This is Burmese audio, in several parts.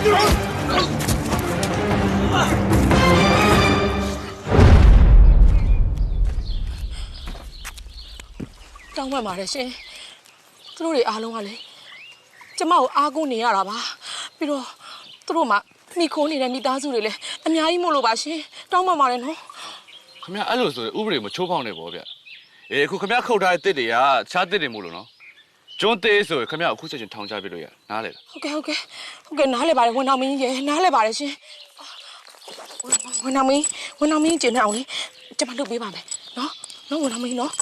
တောင်းပန်ပါတယ်ရှင်သူတို့တွေအားလုံးကလေကျမကိုအားကိုးနေရတာပါပြီးတော့သူတို့မှမိခိုးနေတဲ့မိသားစုတွေလည်းအများကြီးမို့လို့ပါရှင်တောင်းပန်ပါတယ်နော်ခမရအဲ့လိုဆိုရင်ဥပဒေမချိုးဖောက်နေပေါ့ဗျအေးအခုခမရခုတ်ထားတဲ့တစ်တွေကခြားတစ်တွေမို့လို့နော် ကျွန်းသေးဆိုရင်ခမရအခုချက်ချင်းထောင်ချပြလို့ရနားလေလားဟုတ်ကဲ့ဟုတ်ကဲ့ဟုတ်ကဲ့နားလဲပါတယ်ဝန်တော်မင်းကြီးရယ်နားလဲပါတယ်ရှင်ဝန်တော်မင်းဝန်တော်မင်းကျင်နေအောင်လေကျမလုပ်ပေးပါမယ်နော်နော်ဝန်တော်မင်းနော်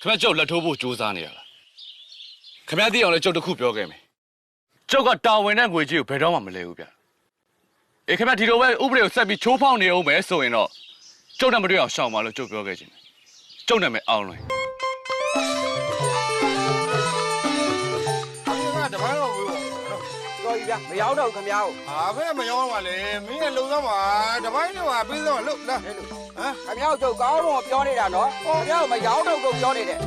ခမရကျုပ်လက်ထိုးဖို့စူးစမ်းနေရလားခမရသိအောင်လဲကျုပ်တစ်ခုပြောခဲ့မယ်ကျုပ်ကတာဝန်နဲ့ငွေကြီးကိုဘယ်တော့မှမလဲဘူးဗျအေးခမရဒီလိုပဲဥပဒေကိုဆက်ပြီးချိုးဖောက်နေအောင်မယ်ဆိုရင်တော့ကျုပ်နဲ့မတွေ့အောင်ရှောင်ပါလို့ကျုပ်ပြောခဲ့ခြင်းကျုပ်နာမည်အောင်လွင် ဗျာမရောက်တော့ဘူးခင်ဗျားကိုဟာဘယ်မရောပါလေမင်းရဲ့လုံသားမှာတပိုင်းတော့ဟာပြီးတော့လှုပ်လားဟဲ့လို့ဟမ်ခင်ဗျားတို့ကောင်းတော့ပြောနေတာနော်ခင်ဗျားတို့မရောက်တော့ဘူးပြောနေတယ်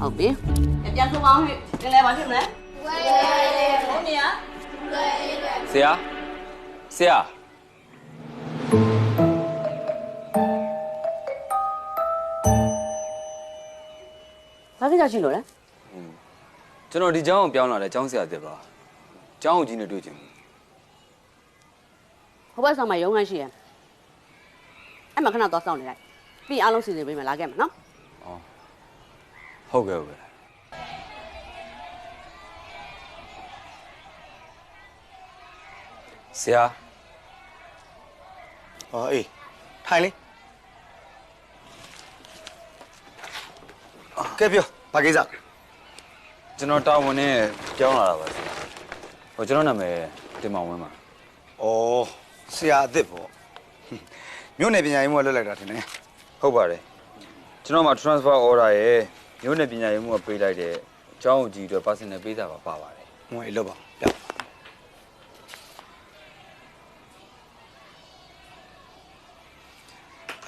ဟုတ်ပြီပြန်ဆုံးအောင်ဟဲ့ပင်လေပါဖြစ်မလဲသွဲအေးကုန်းမြေကဆရာဆရာဘာကိစ္စရှိလို့လဲကျွန်တော်ဒီကျောင်းကိုပြောင်းလာတဲ့ကျောင်းဆရာတစ်ပါကျောင်းကိုကြီးနဲ့တွေ့ချင်ဘူးဟိုဘက်ဆောင်မှာရုံးခန်းရှိရယ်အဲ့မှာခဏတော့စောင့်နေလိုက်ပြီးအားလုံးစီစဉ်ပေးမယ်လာခဲ့မယ်နော် ဟုတ်ကဲ့ဟုတ်ကဲ့ဆရာဟောအေးထိုင်လေကဲပြောဘာကိစ္စကျွန်တော်တာဝန်နဲ့ပြောင်းလာတာပါဆရာဟိုကျွန်တော်နာမည်တင်မောင်ဝင်းပါဩဆရာအစ်စ်ပေါ့မြို့နယ်ပညာရေးမှလွတ်လိုက်တာထင်တယ်ဟုတ်ပါတယ်ကျွန်တော်မှာ transfer order ရဲ့ မြို့နယ်ပညာရေးမှပေးလိုက်တဲ့ကျောင်းကိုကြီးအတွက် personal ပေးတာပါပါပါတယ်ငွေလွတ်ပါပြ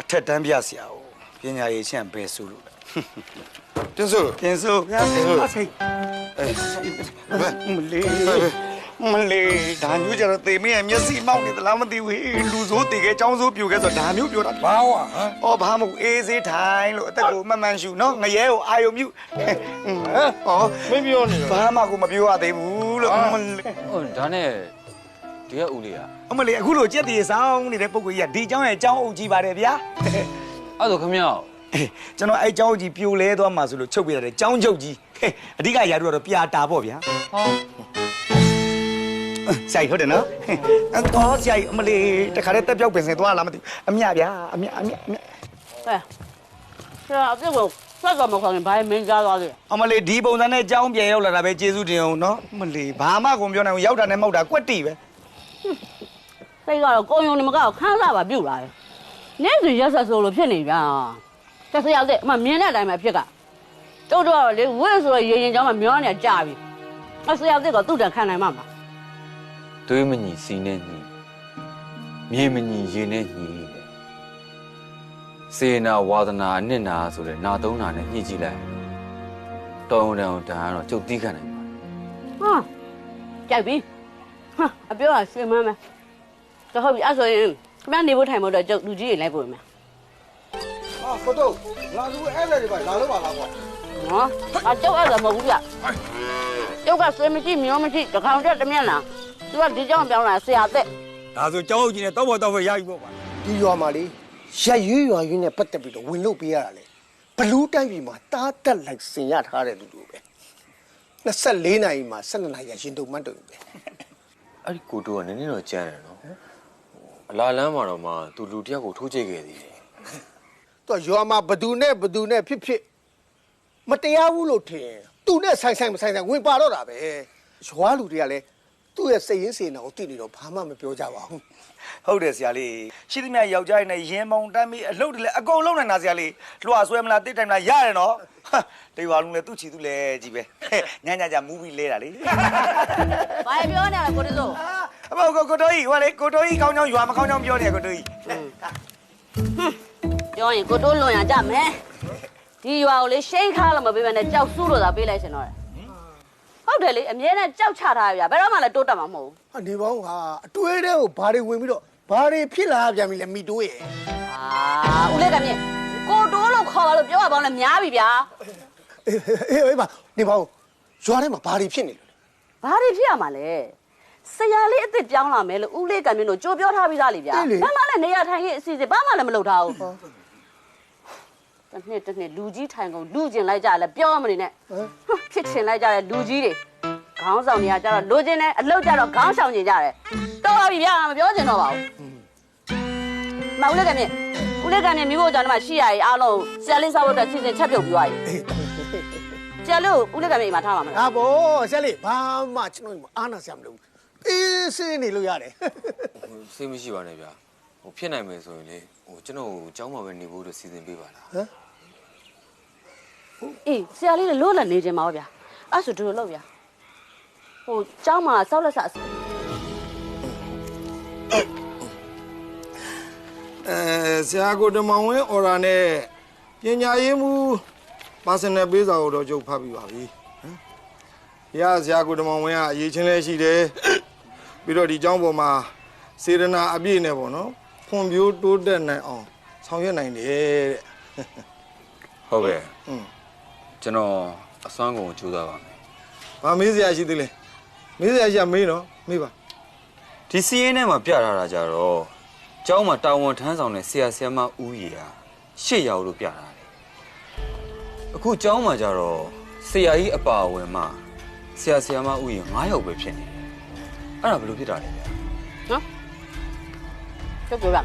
အထက်တန်းပြဆရာကိုပညာရေးချင်းဘယ်ဆိုလို့လဲတင်ဆိုတင်ဆိုဗျာအဆိတ်အေးမလေး မလေးဒါမျိုးကြတော့တေမင်းရဲ့မျက်စိမောက်နေသလားမသိဘူးဟေးလူဆိုးတေခဲ့ចောင်းဆိုးပြူခဲ့ဆိုတော့ဒါမျိုးပြောတာဘာဝဟမ်အော်ဘာမဟုတ်အေးစေးထိုင်လို့အသက်ကိုမမှန်ရှူနော်ငရဲကိုအာယုံမြူဟမ်အော်မင်းပြောနေဘာမှကိုမပြောရသေးဘူးလို့မလေး ဟုတ်ဒါနဲ့ဒီကဦးလေးอ่ะ အမလေးအခုလိုကြက်တီဆောင်နေတဲ့ပုံကိုကြီးကဒီเจ้าရဲ့เจ้าအုပ်ကြီးပါတယ်ဗျာ အဲ့တော့ခမရ အေးကျွန်တော်အဲ့เจ้าအုပ်ကြီးပြိုလဲသွားမှဆိုလို့ချုပ်ပြရတယ်เจ้าချုပ်ကြီးဟဲ့အဓိကရာထူးကတော့ပြာတာပေါ့ဗျာ ဟ ဆရာကြီးဟုတ်တယ်နော်အော်ဆရာကြီးအမလေးတခါတည်းတက်ပြောက်ပင်စင်သွားလာမသိဘူးအမြဗျာအမြအမြအမြဟဲ့ဆရာအပြစ်ကိုစက်တော့မခေါ်ရင်ဘာမင်းကြားသွားလဲအမလေးဒီပုံစံနဲ့အကြောင်းပြန်ရောက်လာတာပဲကျေးဇူးတင်အောင်နော်အမလေးဘာမှကိုမပြောနိုင်ဘူးရောက်တာနဲ့မဟုတ်တာကွက်တီပဲစိတ်ကတော့ကိုယုံနေမကောက်ခန်းစားပါပြုတ်လာတယ်နေ့စဉ်ရက်ဆက်ဆိုလို့ဖြစ်နေဗျာတက်ဆရာတဲ့အမမြင်တဲ့အတိုင်းပဲဖြစ်ကကျုပ်တို့ကတော့လေဝိဆိုရရေရင်ကြောင်းမှာမျောနေကြပြီအဆရာတဲ့ကသူ့တန်ခံနိုင်မှာမလား သွေးမညီစီနဲ့ညီမြေမညီရေနဲ့ညီစေနာဝါဒနာအနှစ်နာဆိုတဲ့နာသုံးနာနဲ့ညှိကြည့်လိုက်တောင်းတောင်းတန်းတော့ကျုပ်တီးခံနိုင်ပါဟာကြိုက်ပြီဟာအပြောကရွှေမမ်းမယ်တော့ဟုတ်ပြီအဲ့ဆိုရင်ခမနေဖို့ထိုင်ဖို့တော့ကျုပ်လူကြီးတွေလိုက်ပို့မယ်ဟာကိုတော့လာလူအဲ့လေတွေပါလာလို့ပါလားကွာနော်အကျုပ်အဲ့ဒါမဟုတ်ဘူးဗျကျုပ်ကဆွေးမရှိမျောမရှိတကောင်တက်တမျက်လား သူကဒီကြောင်ပြောင်းလာဆရာသက်ဒါဆိုကျောင်းကြီးနဲ့တောက်ဖို့တောက်ဖို့ရပြီပေါ့ပါဒီရွာမှာလေရက်ရွေးရွာရွေးနဲ့ပတ်သက်ပြီးတော့ဝင်လို့ပေးရတာလေဘလူးတိုက်ပြည်မှာတားတက်လိုက်စင်ရထားတဲ့လူတို့ပဲ24နိုင်မှာ12နိုင်ရရှင်တုံမတ်တုံပဲအဲ့ဒီကိုတိုးကနည်းနည်းတော့ကြမ်းတယ်နော်အလာလန်းမှာတော့မှသူလူတယောက်ကိုထိုးချိတ်ခဲ့သေးတယ်သူကရွာမှာဘသူနဲ့ဘသူနဲ့ဖြစ်ဖြစ်မတရားဘူးလို့ထင်သူနဲ့ဆိုင်ဆိုင်မဆိုင်ဆိုင်ဝင်ပါတော့တာပဲရွာလူတွေကလည်း သူ့ရဲ့စိတ်ရင်းစေနာကိုသိနေတော့ဘာမှမပြောကြပါဘူးဟုတ်တယ်ဆရာလေးရှိသမျှယောက်ျားရည်နဲ့ရင်မောင်တမ်းပြီးအလုပ်တွေလည်းအကုန်လုံးနိုင်တာဆရာလေးလွှာဆွဲမလားတိတ်တိုင်မလားရတယ်နော်ဟာတေဝါလုံးလည်းသူ့ချီသူ့လည်းကြီးပဲညညညမူးပြီးလဲတာလေဘာပြောနေလဲကိုတစိုးအမေကိုကိုတိုးကြီးဟိုလေကိုတိုးကြီးကောင်းကောင်းရွာမကောင်းကောင်းပြောနေကိုတိုးကြီးပြောရင်ကိုတိုးလွန်ရကြမယ်ဒီရွာကိုလေရှိန်ခါလို့မပေးဘဲနဲ့ကြောက်စုလို့သာပေးလိုက်ရှင်တော့တယ် ဟုတ်တယ်လေအမြဲတမ်းကြောက်ချထားရဗျာဘယ်တော့မှလည်းတိုးတက်မှာမဟုတ်ဘူးဟာနေပေါင်းဟာအတွေးတဲ့ကိုဘာတွေဝင်ပြီးတော့ဘာတွေဖြစ်လာပြန်ပြီလဲမိတိုးရဲ့အာဦးလေးကမြင်ကိုတိုးလို့ခေါ်ပါလို့ပြောရပေါင်းလဲများပြီဗျာအေးအေးအေးပါနေပေါင်းရွာထဲမှာဘာတွေဖြစ်နေလို့လဲဘာတွေဖြစ်ရမှာလဲဆရာလေးအစ်စ်ပြောင်းလာမယ်လို့ဦးလေးကမြင်တို့ကြိုးပြောထားပြီးသားလေဗျာဘာမှလည်းနေရထိုင်ရေးအစီအစဉ်ဘာမှလည်းမလုပ်ထားဘူး တစ်နှစ်တစ်နှစ်လူကြီးထိုင်ကုန်လူကျင်လိုက်ကြလဲပြောမနေနဲ့ဖြစ်ချင်လိုက်ကြတဲ့လူကြီးတွေခေါင်းဆောင်နေရကြတော့လူကျင်နဲ့အလုတ်ကြတော့ခေါင်းဆောင်ကျင်ကြတယ်တော်ပါပြီဗျာမပြောချင်တော့ပါဘူးမဦးလေးကမြင်ဦးလေးကမြင်မိဖို့ကြောင့်မှရှိရည်အားလုံးဆရာလေးစားဖို့အတွက်စီစဉ်ချက်ပြုတ်ပြီးသွားပြီအေးဆရာလေးကိုဦးလေးကမြင်အိမ်မှာထားပါမလားဒါပေါ့ဆက်လေဘာမှကျွန်တော်အားနာစရာမလိုဘူးအေးစင်းနေလို့ရတယ်စိတ်မရှိပါနဲ့ဗျာဟိုဖြစ်နိုင်မယ်ဆိုရင်လေဟိုကျွန်တော်ကိုကျောင်းမှာပဲနေဖို့လို့စီစဉ်ပေးပါလား အေးဆရာလေးလည်းလို့လည်းနေခြင်းပါဗျာအဲ့ဆိုဒီလိုလုပ်ဗျာဟိုကျောင်းမှာစောက်လက်ဆအစအဲဆရာကိုတမောင်ဝင်းအော်ရာနဲ့ပညာရေးမှုပါစနယ်ပေးစာကိုတော့ကျုပ်ဖတ်ပြီးပါပြီဟမ်။ရဆရာကိုတမောင်ဝင်းကအရေးချင်းလဲရှိတယ်။ပြီးတော့ဒီကျောင်းပေါ်မှာစေရနာအပြည့်နဲ့ပေါ့နော်။ဖွံ့ဖြိုးတိုးတက်နိုင်အောင်ဆောင်ရွက်နိုင်တယ်တဲ့ဟုတ်ကဲ့။อืม ကျွန်တော်အစွမ်းကုန်ကိုကြိုးစားပါမယ်။ဘာမေးစရာရှိသေးလဲ။မေးစရာရှိရမေးနော်။မေးပါဒီစီးရင်ထဲမှာပြထားတာကြတော့ကျောင်းမှာတာဝန်ထမ်းဆောင်တဲ့ဆရာဆရာမဦးရီဟာရှစ်ယောက်လို့ပြထားတယ်အခုကျောင်းမှာကြတော့ဆရာကြီးအပါအဝင်မှဆရာဆရာမဦးရီ9ယောက်ပဲဖြစ်နေတယ်အဲ့ဒါဘယ်လိုဖြစ်တာလဲဗျာနော်ကျုပ်ပြောရမယ်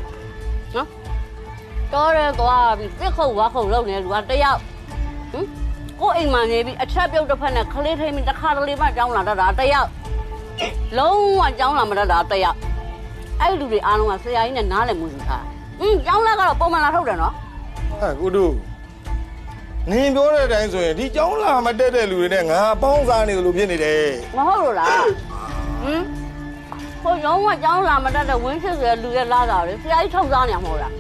နော်တော်ရဲသွားပြီးပြစ်ခုတ်ဝါခုတ်လုပ်နေတဲ့လူကတယောက်ဟင် ကိုယ်အိမ်မှာနေပြီးအချက်ပြုတ်တစ်ဖက်နဲ့ခလေးထိမ့်ပြီးတစ်ခါတလေမှကြောင်းလာတတ်တာတယောက်လုံးဝကြောင်းလာမတတ်တာတယောက်အဲ့ဒီလူတွေအားလုံးကဆရာကြီးနဲ့နားလည်မှုယူထားဟင်းကြောင်းလာကတော့ပုံမှန်လာထုတ်တယ်နော်။ဟာကိုတို့နင်ပြောတဲ့အတိုင်းဆိုရင်ဒီကျောင်းလာမတက်တဲ့လူတွေနဲ့ငါပေါင်းစားနေသလိုဖြစ်နေတယ်မဟုတ်လို့လားဟမ်ဟိုရုံးကကြောင်းလာမတတ်တဲ့ဝင်းဖြစ်ဆိုတဲ့လူရဲ့လာတာလေဆရာကြီးထုတ်စားနေမှာမဟုတ်လား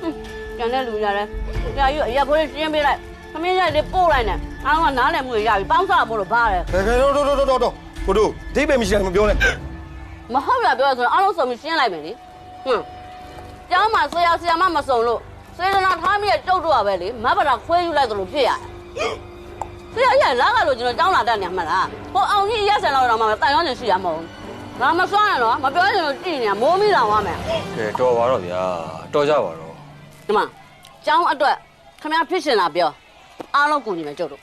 ဟင်းကျန်တဲ့လူကြတယ်ဆရာကြီးအရက်ဖိုးလေးတင်းပေးလိုက် ခမင်းရိုက်လေးပို့လိုက်နဲ့အားလုံးကနားလည်မှုရပြီပေါင်းစားဖို့လို့ဘာလဲ။ခဲခဲတော့တော့တော့တော့ကိုတို့အဓိပ္ပာယ်မရှိတယ်မပြောနဲ့မဟုတ်လားပြောရဆိုရင်အားလုံးစုံပြီးရှင်းလိုက်မယ်လေဟွန်းကျောင်းမှာဆရာဆရာမမစုံလို့စေတနာထားမိရဲ့ကျုပ်တို့ကပဲလေမဘတာခွဲယူလိုက်သလိုဖြစ်ရတယ်ဆရာကြီးကလာကလို့ကျွန်တော်ကျောင်းလာတတ်နေမှာလားဟိုအောင်ကြီးရက်ဆန်လောက်တော့မှတန်ရောင်းချင်ရှိရမဟုတ်ဘူးငါမစွမ်းရတော့မပြောရင်တော့ကြည့်နေမိုးမိလောင်သွားမယ်ကဲတော်ပါတော့ဗျာတော်ကြပါတော့ဒီမှာကျောင်းအတွက်ခမရဖြစ်ရှင်လာပြော အားလုံးကူညီမယ်ကျုပ်တို့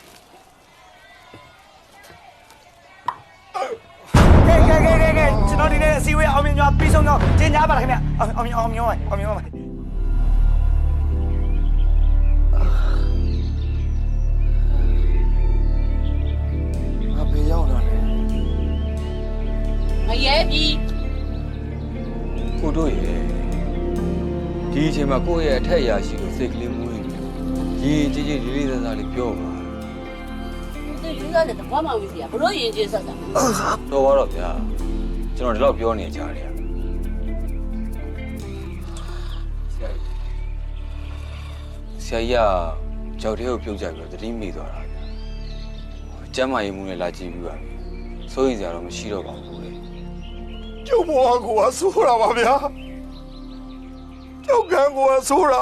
ကဲကဲကဲကဲကျွန်တော်ဒီနေ့အစည်းအဝေးအောင်မြင်စွာပြီးဆုံးတော့ကျင်းညာပါလားခင်ဗျအောင်အောင်အောင်မြင်ပါအောင်မြင်ပါငါဘေးရောက်လာတယ်မရဲပြီကိုတို့ရဲ့ဒီအချိန်မှာကိုယ့်ရဲ့အထက်အရာရှိလို့စိတ်ကလေးမွေးနေတယ် ရင်းကြီးကြီးလေးလေးစားစားလေးပြောပါဒီလူသားတဲ့ဘာမှမဖြစ်ရဘလို့ရင်ချင်းဆက်တာတော်ပါတော့ဗျာကျွန်တော်ဒီလောက်ပြောနေကြတယ်ဆရာကြီးဆရာကြီးကကြောက်တဲ့ကိုပြုတ်ကြပြီးတော့တတိမိသွားတာဗျာကျမ်းမာရေးမှုနဲ့လာကြည့်ပြီးပါပြီစိုးရင်စရာတော့မရှိတော့ပါဘူးလေကျုပ်ဘဝကိုကဆိုးတာပါဗျာကျုပ်ကံကိုကဆိုးတာ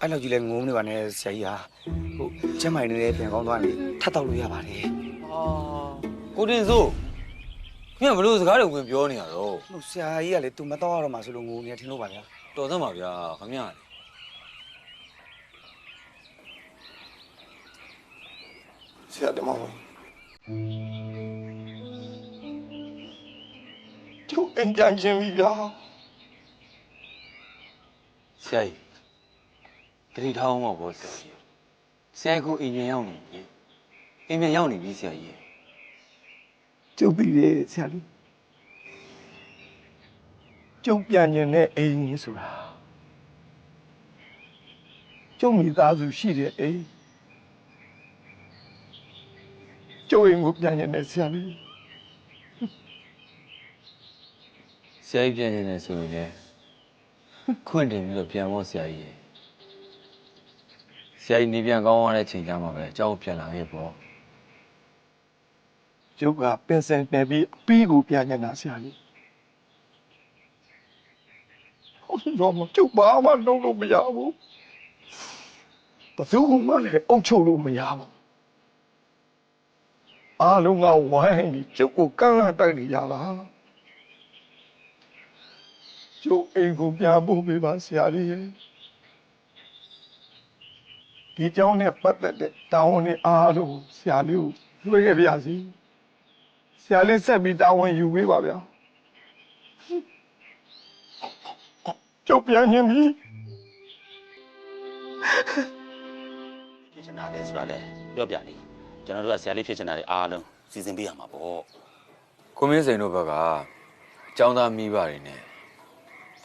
အဲ့လောက်ကြီးလဲငုံနေပါနဲ့ဆရာကြီးဟာဟိုကျမ်းမိုင်နေတဲ့ပြန်ကောင်းသွားရင်ထပ်တော့လို့ရပါတယ်ကိုတင်စိုးမင်းကဘလို့စကားတွေဝင်ပြောနေရတော့ဟိုဆရာကြီးကလေသူမတော့ရတော့မှဆိုလို့ငုံနေတယ်ထင်လို့ပါဗျာတော်စမ်းပါဗျာခမရလေဆရာတမောင်ကျုပ်အင်ကြံချင်းပြီဗျာ ဆရာကြီးတတိထားအောင်ပါဗောဆရာကြီးဆရာကြီးကိုအင်ဂျင်ရောက်နေပြီအင်ဂျင်ရောက်နေပြီဆရာကြီးကျုပ်ပြီးတယ်ဆရာလေးကျုပ်ပြန်ကျင်တဲ့အိမ်ကြီးဆိုတာကျုပ်မိသားစုရှိတဲ့အိမ်ကျုပ်အိမ်ကိုပြန်ကျင်တဲ့ဆရာလေးဆရာကြီးပြန်နေတယ်ဆိုရင်လည်း ခွင့်တင်ပြီးတော့ပြန်ဖို့ဆရာကြီးဆရာကြီးနေပြန်ကောင်းသွားတဲ့ချိန်ကျမှပဲအเจ้าပြန်လာခဲ့ပေါ့ ကျုပ်ကပင်စင်နယ်ပြီးအပြီးကိုပြန်ကျင်တာဆရာလေးဟုတ်တော့မကျုပ်ဘာမှလုပ်လို့မရဘူးဘယ်သူမှလည်းအုပ်ချုပ်လို့မရဘူးအားလုံးကဝိုင်းပြီးကျုပ်ကိုကန့်လန့်တိုက်နေကြတာ ကျုပ်အိမ်ကိုပြန်ဖို့ပြပါဆရာလေးရဲ့ဒီเจ้าနဲ့ပတ်သက်တဲ့တောင်းဝန်တွေအားလုံးဆရာလေးကိုလွှဲခဲ့ပါစီဆရာလေးဆက်ပြီးတောင်းဝန်ယူပေးပါဗျာကျုပ်ပြန်ရင်ပြီ ဖြစ်ချင်တာလေဆိုတာလေပြောပြလေကျွန်တော်တို့ကဆရာလေးဖြစ်ချင်တာလေအားလုံးစီစဉ်ပေးရမှာပေါ့ ကိုမင်းစိန်တို့ဘက်ကအเจ้าသားမိဘတွေနဲ့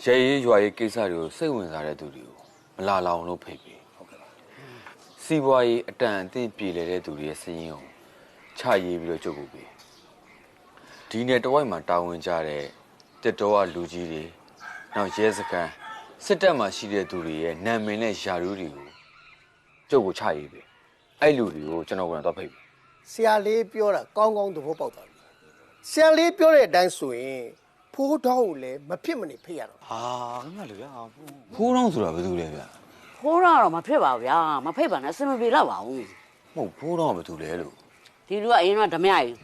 ရဲရဲရွာရေးကိစ္စတွေကိုစိတ်ဝင်စားတဲ့သူတွေကိုမလာလောင်လို့ဖိတ်ပြီးဟုတ်ကဲ့ပါစီးပွားရေးအတန်အသင့်ပြည်လဲတဲ့သူတွေရဲ့စည်ရင်ကိုချရေးပြီးတော့ကြုတ်ဖို့ပြီးဒီနေ့တဝိုက်မှာတာဝန်ကြတဲ့တစ်တော်ကလူကြီးတွေနောက်ရဲစခန်းစစ်တပ်မှာရှိတဲ့သူတွေရဲ့နာမည်နဲ့ယာရုတွေကိုကျုပ်ကိုချရေးပြီးအဲ့လူတွေကိုကျွန်တော်ကတော့ဖိတ်ပြီးဆရာလေးပြောတာကောင်းကောင်းသဘောပေါက်သွားပြီဆရာလေးပြောတဲ့အတိုင်းဆိုရင် ဖိုးတောင်းကိုလည်းမဖြစ်မနေဖိတ်ရတော့ဟာငါလေဗျာဖိုးတော့ဆိုတာဘာလို့လဲဗျာဖိုးတော့တော့မဖြစ်ပါဘူးဗျာမဖိတ်ပါနဲ့အစင်မပြေတော့ပါဘူးမဟုတ်ဖိုးတော့ဘာလို့လဲလို့ဒီလူကအရင်ကဓမြကြီး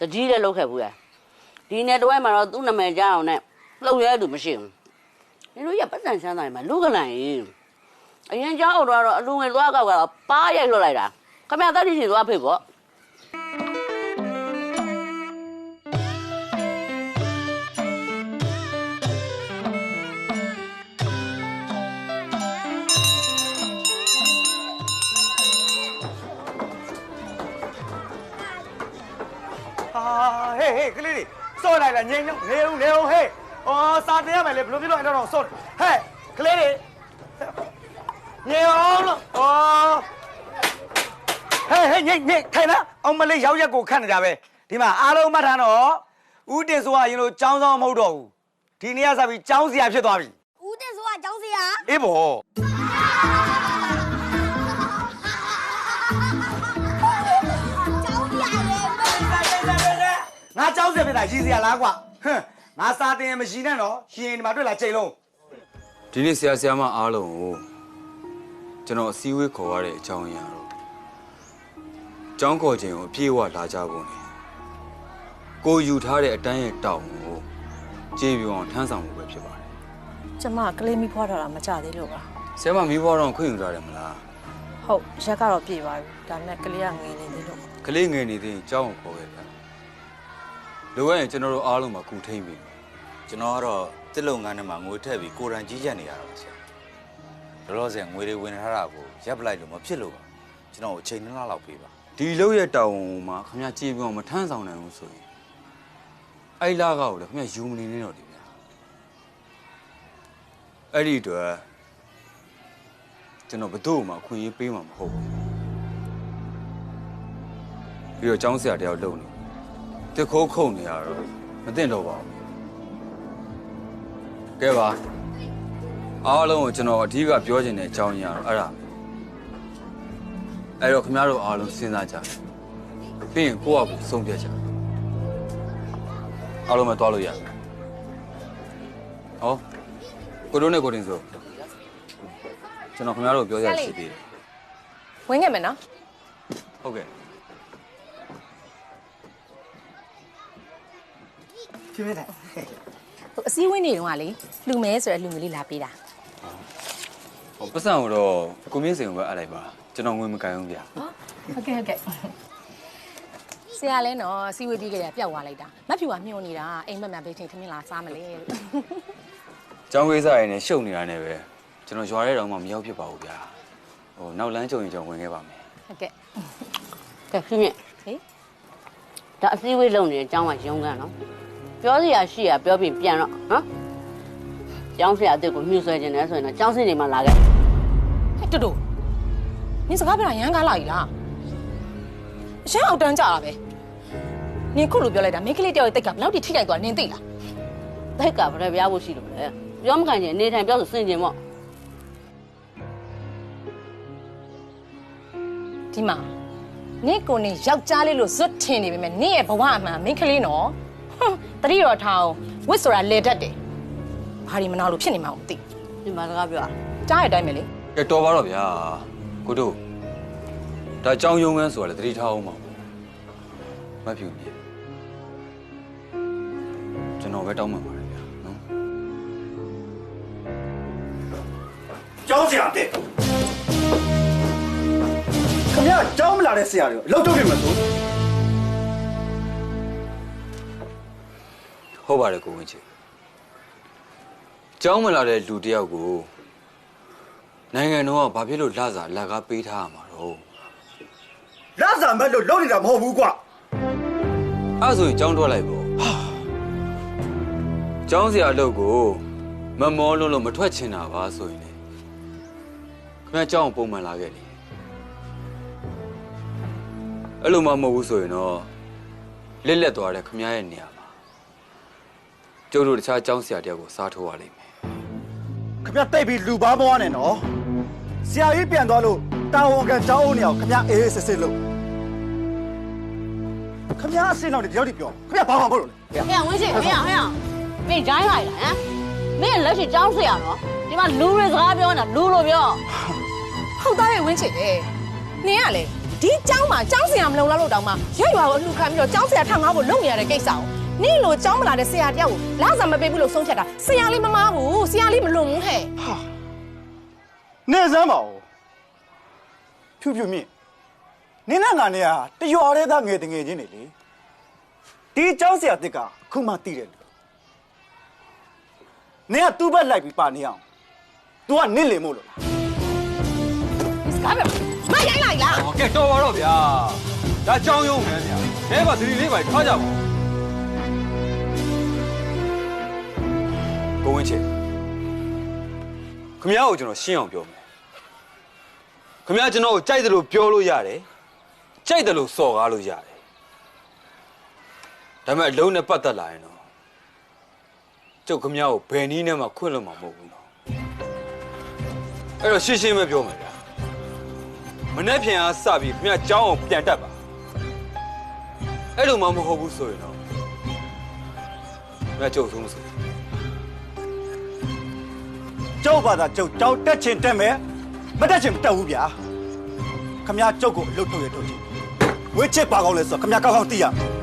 တကြီးလည်းလောက်ခဲ့ဘူးလေဒီနေ့တော့မှတော့သူ့နာမည်ကြောက်နဲ့လှုပ်ရဲသူမရှိဘူးဒီလူရပတ်စံချမ်းသာရင်မလူကလန်ရင်အရင်ကြောက်တော့အလူငယ်သွားကောက်ကတော့ပါရိုက်လွတ်လိုက်တာခမရတက်တိစီသွားဖိတ်ပေါ့ ဟေးဟေးကလေးတွေစော့လိုက်လားငိမ့်လုံးနေအောင်နေအောင်ဟေးအော်စာတင်ရမယ်လေဘယ်လိုဖြစ်လို့အဲ့တော့စော့ဟဲ့ကလေးတွေငိမ့်အောင်လို့အော်ဟေးဟေးငိမ့်ငိမ့်ထိုင်လားအောင်မလေးရောက်ရက်ကိုခတ်နေကြပဲဒီမှာအားလုံးမှတ်ထားတော့ဦးတင်ဆိုကရင်လို့ចောင်းဆောင်မဟုတ်တော့ဘူးဒီနေ့ကစပြီးចောင်းစရာဖြစ်သွားပြီဦးတင်ဆိုတာကျောင်းစရာအေးဘော ငါចောင်းစရာဖြစ်တာရည်စရာလားကွာဟမ်ငါစာတင်မရှိနဲ့တော့ရှင်ဒီမှာတွေ့လာချိန်လုံးဒီနေ့ဆရာဆရာမအားလုံးကိုကျွန်တော်အစည်းအဝေးခေါ်ရတဲ့အကြောင်းအရာတော့ကျောင်းခေါ်ခြင်းကိုအပြည့်အဝလာကြဖို့ ਨੇ ကိုယူထားတဲ့အတန်းရဲ့တောင်းကိုကြေးပြောင်းထမ်းဆောင်မှုပဲဖြစ်ပါတယ်ကျမကလေးမိဖွားထားတာမကြသေးလို့ပါဆရာမမိဘတော်ခွင့်ယူထားတယ်မလားဟုတ်ရက်ကတော့ပြေပါပြီဒါပေမဲ့ကလေးကငယ်နေသေးလို့ကလေးငယ်နေသေးရင်ကျောင်းကိုခေါ်ခဲ့ဗျ လိုရရင်ကျွန်တော်တို့အားလုံးမှာကူထိမ့်ပြီကျွန်တော်ကတော့တစ်လုံငန်းထဲမှာငွေထည့်ပြီးကိုရန်ကြီးရက်နေရတာပါဆရာလောလောဆယ်ငွေတွေဝင်ထားတာကိုရပ်ပလိုက်လို့မဖြစ်လို့ပါကျွန်တော်ကိုအချိန်နှစ်လလောက်ပေးပါဒီလောက်ရဲ့တောင်းမှာခင်ဗျာကြည်ပြောမထမ်းဆောင်နိုင်ဘူးဆိုရင်အဲ့လာကောက်လည်းခင်ဗျာယူမနေနဲ့တော့ဒီဗျာအဲ့ဒီတော့ကျွန်တော်ဘယ်သူ့မှအခွင့်အရေးပေးမှာမဟုတ်ဘူးပြီးတော့ចောင်းဆရာတယောက်လုံနေ တစ်ခိုးခုန်နေရတော့မသိတော့ပါဘူးကဲပါအားလုံးကိုကျွန်တော်အဓိကပြောချင်တဲ့အကြောင်းရင်းကတော့အဲ့ဒါအဲ့တော့ခင်ဗျားတို့အားလုံးစဉ်းစားကြပြီးရင်ကိုယ့်အကူဆုံးဖြတ်ကြအားလုံးမသွားလို့ရတယ်ဟောကိုတို့နဲ့ကိုတင်ဆိုကျွန်တော်ခင်ဗျားတို့ပြောရရှိသေးတယ်ဝင်ခဲ့မယ်နော်ဟုတ်ကဲ့ ဖြစ်ဖြစ်တယ်ဟိုအစည်းအဝေးနေတုန်းကလေလူမဲဆိုတဲ့လူငယ်လေးလာပေးတာဟောပတ်စံကိုတော့ကိုမြင့်စင်ကိုပဲအပ်လိုက်ပါကျွန်တော်ငွေမကန်ဘူးဗျာဟုတ်ကဲ့ဟုတ်ကဲ့ဆရာလဲနော်အစည်းအဝေးပြီးကြရပျောက်သွားလိုက်တာမက်ဖြူကမျောနေတာအိမ်မက်မြတ်ပေးချင်းထမင်းလာစားမလဲလို့ကျောင်းကိစ္စရည်နဲ့ရှုပ်နေတာနဲ့ပဲကျွန်တော်ရွာထဲတော့မှမရောက်ဖြစ်ပါဘူးဗျာဟိုနောက်လမ်းကြုံရင်ကျွန်တော်ဝင်ခဲ့ပါမယ်ဟုတ်ကဲ့ကဲခင်ဗျဟေးဒါအစည်းအဝေးလုပ်နေတဲ့အကြောင်းကရုံးကန်နော် ပြောစရာရှိရပြောပြီးပြန်တော့နော်ကျောင်းဆရာအစ်ကိုမြှူဆွဲခြင်းလဲဆိုရင်တော့ကျောင်းစင်းနေမှာလာခဲ့ဟဲ့တူတူနင်စကားပြောတာရမ်းကားလာ ਈ လားအရှမ်းအောက်တန်းကြတာပဲနင်ခုလိုပြောလိုက်တာမိန်းကလေးတယောက်ရဲ့တိတ်ကဘယ်လောက်ထိထိခိုက်သွားနင်သိလားတိတ်ကဗရပြားဖို့ရှိလို့လေပြောမကန်ချင်နေထိုင်ပြောဆိုစင်ကျင်ပေါ့ဒီမှာနင့်ကိုနေယောက်ျားလေးလို့ဇွတ်ထင်နေပေမဲ့နင့်ရဲ့ဘဝအမှန်မိန်းကလေးနော်ဟွန်း တတိတော်ထောင်ဝစ်ဆိုတာလေတတ်တယ်ဘာဒီမနာလို့ဖြစ်နေမှာမသိဒီမှာစကားပြောကြားရတဲ့အတိုင်းပဲလေကဲတော်ပါတော့ဗျာကိုတို့ဒါကြောင်းယုံငန်းဆိုတာလေတတိထားအောင်ပါမဖြူနေကျွန်တော်ပဲတောင်းမှပါတယ်ဗျာနော်ကျောင်းဆရာတဲ့ခင်ဗျာကျောင်းမလာတဲ့ဆရာတွေအလုပ်လုပ်နေမှာဆို ဟုတ်ပါတယ်ကိုဝင်းချေကျောင်းမလာတဲ့လူတစ်ယောက်ကိုနိုင်ငံတော်ကဘာဖြစ်လို့လစာအလကားပေးထားရမှာတော့လစာမဲ့လို့လုပ်နေတာမဟုတ်ဘူးကွာအဲ့ဒါဆိုရင်ကျောင်းထွက်လိုက်ပေါ့ကျောင်းဆရာအလုပ်ကိုမမောလုံးလို့မထွက်ချင်တာပါဆိုရင်လေခင်ဗျာကျောင်းကိုပုံမှန်လာခဲ့လေအဲ့လိုမှမဟုတ်ဘူးဆိုရင်တော့လက်လက်သွားတဲ့ခင်ဗျားရဲ့နေရာမှာ ကျုပ်တို့တခြားကျောင်းဆရာတယောက်ကိုစားထိုးရလိမ့်မယ်ခင်ဗျာတိတ်ပြီးလူပါမွားနေနော်ဆရာကြီးပြန်သွားလို့တာဝန်ခံကျောင်းဦးနေအောင်ခင်ဗျာအေးအေးစစ်စစ်လုပ်ခင်ဗျာအစင်းတော့ဒီရောက်ဒီပြောခင်ဗျာဘာမှမဟုတ်လို့လေဟဲ့ဝင်းရှိဟဲ့ဟဲ့မင်းဂျိုင်းလိုက်လားဟမ်မင်းလက်ရှိကျောင်းဆရာနော်ဒီမှာလူတွေစကားပြောနေတာလူလိုပြောဟုတ်သားရဲ့ဝင်းချစ်တယ်နင်ကလေဒီကျောင်းမှာကျောင်းဆရာမလုံလောက်လို့တောင်မှရွရွာကိုအလှခံပြီးတော့ကျောင်းဆရာထောင်ငါ့ကိုလုပ်နေရတဲ့ကိစ္စကို နင့်လိုကျောင်းမလာတဲ့ဆရာတယောက်ကိုလာစားမပေးဘူးလို့ဆုံးဖြတ်တာဆရာလေးမမားဘူးဆရာလေးမလွန်ဘူးဟဲ့နေစမ်းပါဦးဖြူဖြူမြင့်နင်းနဲ့ငါနဲ့ကတရွာတဲ့သားငယ်တငယ်ချင်းနေလေဒီကျောင်းဆရာတစ်ကခုမှတည်တယ်လူနင်ကသူ့ဘက်လိုက်ပြီးပါနေအောင် तू ကနင့်လေမို့လို့လားစကားပြောမရိုင်းလိုက်လားဟောကဲတော်ပါတော့ဗျာဒါကြောင်းယုံမယ်ဗျာအဲပါသတိလေးပါထားကြပါ ကိုဝင်းချေခမရကိုကျွန်တော်ရှင်းအောင်ပြောမယ်ခမရကျွန်တော်ကိုကြိုက်တယ်လို့ပြောလို့ရတယ်ကြိုက်တယ်လို့စော်ကားလို့ရတယ်ဒါပေမဲ့အလုံးနဲ့ပတ်သက်လာရင်တော့ကျုပ်ခမရကိုဘယ်နည်းနဲ့မှခွင့်လွှတ်မှာမဟုတ်ဘူးနော်အဲ့တော့ရှင်းရှင်းပဲပြောမယ်ဗျာ မနေ့ပြန်အားစပြီးခင်ဗျအเจ้าအောင်ပြန်တက်ပါအဲ့လိုမှမဟုတ်ဘူးဆိုရင်တော့ခင်ဗျကြုံဆုံးမဆို ကျုပ်ဘာသာကျုပ်တောက်တက်ချင်တက်မယ်မတက်ချင်မတက်ဘူးဗျာခမရကျုပ်ကိုအလုပ်ထုတ်ရထုတ်ချင်ဝစ်ချစ်ပါကောင်းလဲဆိုတော့ခမရကောင်းကောင်းသိရမယ်